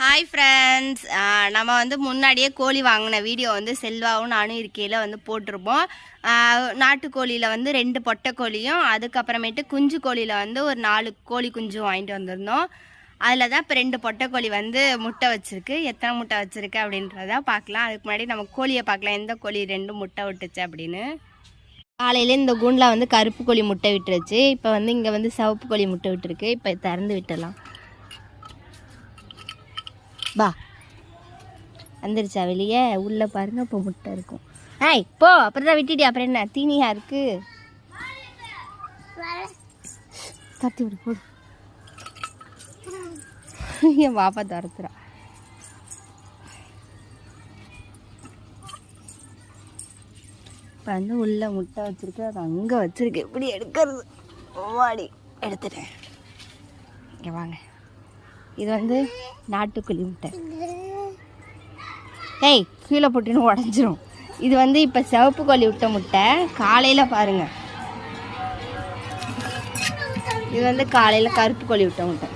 Hi friends நம்ம வந்து முன்னாடியே கோழி வாங்கின வீடியோ வந்து செல்வாவும் நானும் இருக்கையில் வந்து போட்டிருப்போம். நாட்டுக்கோழியில் வந்து ரெண்டு பொட்டை கோழியும் அதுக்கப்புறமேட்டு குஞ்சு கோழியில் வந்து ஒரு நாலு கோழி குஞ்சும் வாங்கிட்டு வந்திருந்தோம். அதில் தான் இப்போ ரெண்டு பொட்டை கோழி வந்து முட்டை வச்சுருக்கு. எத்தனை முட்டை வச்சுருக்கு அப்படின்றத பார்க்கலாம். அதுக்கு முன்னாடி நம்ம கோழியை பார்க்கலாம். எந்த கோழி ரெண்டு முட்டை விட்டுச்சு அப்படின்னு. காலையில் இந்த கூண்டில் வந்து கருப்பு கோழி முட்டை விட்டுருச்சு. இப்போ வந்து இங்கே வந்து சிவப்பு கோழி முட்டை விட்டுருக்கு. இப்போ திறந்து விட்டுடலாம். பா வந்துருச்சா வெளியே? உள்ளே பாருங்க இப்போ முட்டை இருக்கும். ஆய் போ. அப்புறம் தான் விட்டுடி. அப்புறம் என்ன? தீனியா இருக்கு? தட்டி விடு போடு. என் பாப்பா துரத்துறா. இப்போ வந்து உள்ள முட்டை வச்சுருக்கு. அது அங்கே வச்சுருக்கு. எப்படி எடுக்கிறது. ஓடி எடுத்துட்டேன். இங்கே வாங்க. இது வந்து நாட்டுக்கோழி முட்டை. ஏய் கீழே போட்டுன்னு உடஞ்சிரும். இது வந்து இப்போ சிவப்பு கோழி விட்ட முட்டை. காலையில் பாருங்க. இது வந்து காலையில் கருப்பு கோழி விட்ட முட்டை.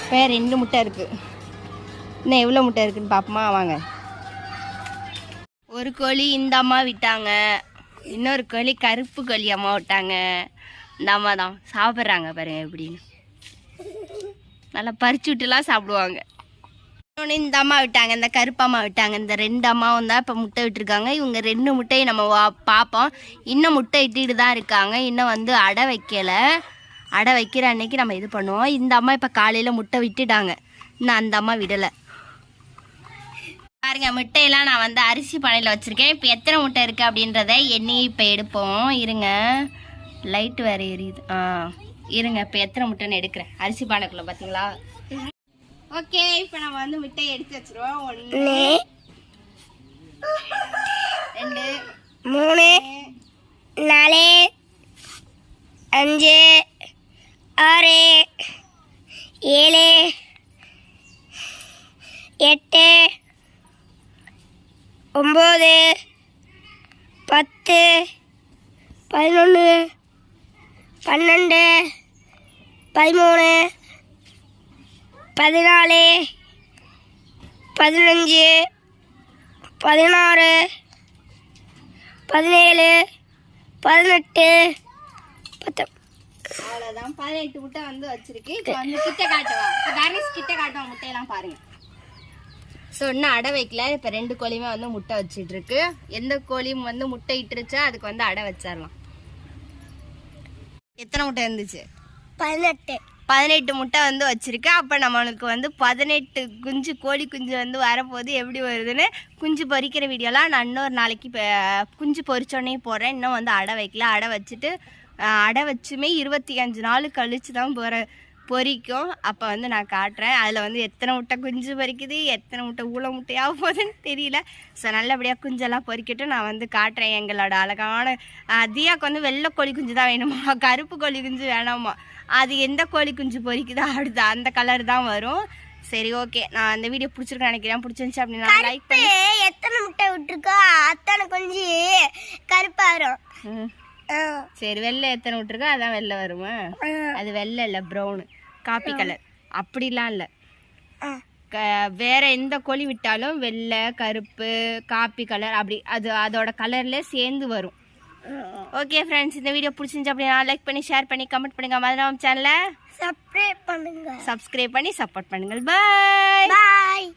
இப்போ ரெண்டு முட்டை இருக்குது இன்னும் எவ்வளோ முட்டை இருக்குன்னு பார்ப்போமா வாங்க. ஒரு கோழி இந்த அம்மா விட்டாங்க. இன்னொரு கோழி கருப்பு கோழி அம்மா விட்டாங்க. இந்த அம்மா தான். சாப்பிட்றாங்க பாருங்கள் எப்படின்னு. நல்லா பறிச்சு விட்டுலாம் சாப்பிடுவாங்க. இன்னொன்று இந்த அம்மா விட்டாங்க இந்த கருப்பம்மா விட்டாங்க இந்த ரெண்டு அம்மாவும் தான் இப்போ முட்டை விட்டுருக்காங்க. இவங்க ரெண்டு முட்டையை நம்ம வா பார்ப்போம் இன்னும் முட்டை இட்டுட்டு தான் இருக்காங்க. இன்னும் வந்து அடை வைக்கலை. அடை வைக்கிற அன்னைக்கு நம்ம இது பண்ணுவோம். இந்த அம்மா இப்போ காலையில் முட்டை விட்டுட்டாங்க. இன்னும் அந்த அம்மா விடலை. பாருங்க முட்டையெல்லாம் நான் வந்து அரிசி பானையில் வச்சுருக்கேன். இப்போ எத்தனை முட்டை இருக்குது அப்படின்றத எண்ணி இப்போ எடுப்போம். இருங்க. லைட் வேறு எரியுது. ஆ. இருங்க இப்போ எத்தனை முட்டைன்னு எடுக்கிறேன். அரிசி பானைக்குள்ளே பார்த்தீங்களா ஓகே இப்போ நம்ம வந்து முட்டையை எடுத்து வச்சிருவோம். ஒன்று ரெண்டு மூணு நாலு அஞ்சு ஆறு ஏழு எட்டு ஒம்பது பத்து பதினொன்று பன்னெண்டு பதிமூணு பதினாலு பதினஞ்சு பதினாறு பதினேழு பதினெட்டு பத்து. அவ்வளோதான் பதினெட்டு முட்டை வந்து வச்சிருக்கு. இப்போ வந்து கிட்ட காட்டுவா இப்போ கிட்ட காட்டுவா முட்டையெல்லாம் பாருங்க. ஸோ இன்னும் அடை வைக்கல. இப்போ ரெண்டு கோழியுமே வந்து முட்டை வச்சிட்டு இருக்கு எந்த கோழியும் வந்து முட்டை இட்டுருச்சோ அதுக்கு வந்து அடை வச்சிடலாம். எத்தனை முட்டை இருந்துச்சு? பதினெட்டு. பதினெட்டு முட்டை வந்து வச்சுருக்கேன் அப்போ நம்மளுக்கு வந்து பதினெட்டு குஞ்சு கோழி குஞ்சு வந்து வரப்போது எப்படி வருதுன்னு குஞ்சு பொறிக்கிற வீடியோலாம் நான் இன்னொரு நாளைக்கு இப்போ குஞ்சு பொறிச்சோடனே போடுறேன். இன்னும் வந்து அடை வைக்கல. அடை வச்சுட்டு அடை வச்சுமே இருபத்தி அஞ்சு நாள் கழிச்சு தான் போகிற பொரிக்கும் அப்போ வந்து நான் காட்டுறேன். அதில் வந்து எத்தனை முட்டை குஞ்சு பொறிக்குது? எத்தனை முட்டை ஊழ முட்டையாக போகுதுன்னு தெரியல. ஸோ நல்லபடியாக குஞ்செல்லாம் பொறிக்கிட்டு நான் வந்து காட்டுறேன் எங்களோட அழகான அஹ், தியாக்கு வந்து வெள்ளை கோழி குஞ்சு தான் வேணுமா? கருப்பு கோழி குஞ்சு வேணாமா? அது எந்த கோழி குஞ்சு பொரிக்குதோ அடுத்து அந்த கலர் தான் வரும். சரி ஓகே நான் அந்த வீடியோ பிடிச்சிருக்கேன் நினைக்கிறேன். பிடிச்சிருந்துச்சு அப்படின்னா லைக் பண்ணி எத்தனை முட்டை விட்டுருக்கோ அத்தனை கொஞ்சி கருப்பா வரும். சரி வெள்ளை எத்தனை விட்டுருக்கோ அதான் வெள்ளை வருமா? அது வெள்ளை இல்லை ப்ரௌனு காப்பி கலர் அப்படிலாம் இல்லை. வேற எந்த கோழி விட்டாலும் வெள்ளை கருப்பு காப்பி கலர் அப்படி அது அதோட கலர்ல சேர்ந்து வரும். ஓகே ஃப்ரெண்ட்ஸ் இந்த வீடியோ பிடிச்சிருந்துச்சு அப்படின்னா லைக் பண்ணி ஷேர் பண்ணி கமெண்ட் பண்ணுங்க. மதுராம் சேனலை சப்ஸ்கிரைப் பண்ணுங்க. சப்ஸ்கிரைப் பண்ணி சப்போர்ட் பண்ணுங்கள். பாய் பாய்